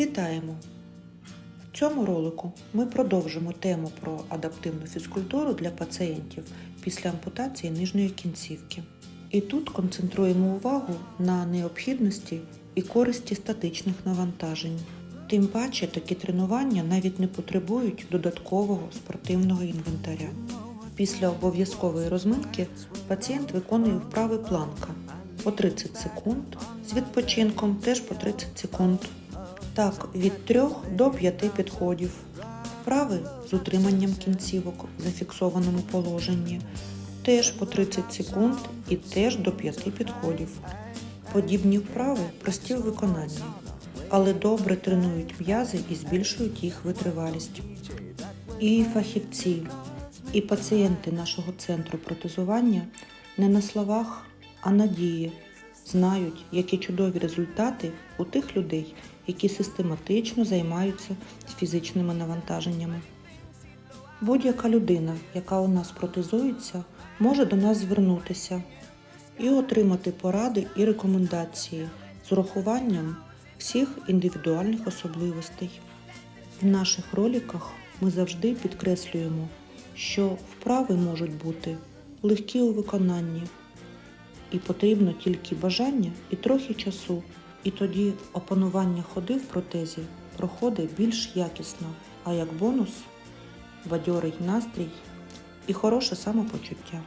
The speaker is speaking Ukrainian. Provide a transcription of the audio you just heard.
Вітаємо! В цьому ролику ми продовжимо тему про адаптивну фізкультуру для пацієнтів після ампутації нижньої кінцівки. І тут концентруємо увагу на необхідності і користі статичних навантажень. Тим паче такі тренування навіть не потребують додаткового спортивного інвентаря. Після обов'язкової розминки пацієнт виконує вправи планка по 30 секунд з відпочинком теж по 30 секунд. Так, від 3 до 5 підходів. Вправи з утриманням кінцівок в зафіксованому положенні теж по 30 секунд і теж до 5 підходів. Подібні вправи прості в виконанні, але добре тренують м'язи і збільшують їх витривалість. І фахівці, і пацієнти нашого центру протезування не на словах, а на дії знають, які чудові результати у тих людей, які систематично займаються фізичними навантаженнями. Будь-яка людина, яка у нас протезується, може до нас звернутися і отримати поради і рекомендації з урахуванням всіх індивідуальних особливостей. В наших роликах ми завжди підкреслюємо, що вправи можуть бути легкі у виконанні, і потрібно тільки бажання і трохи часу. І тоді опанування ходи в протезі проходить більш якісно, а як бонус бадьорий настрій і хороше самопочуття.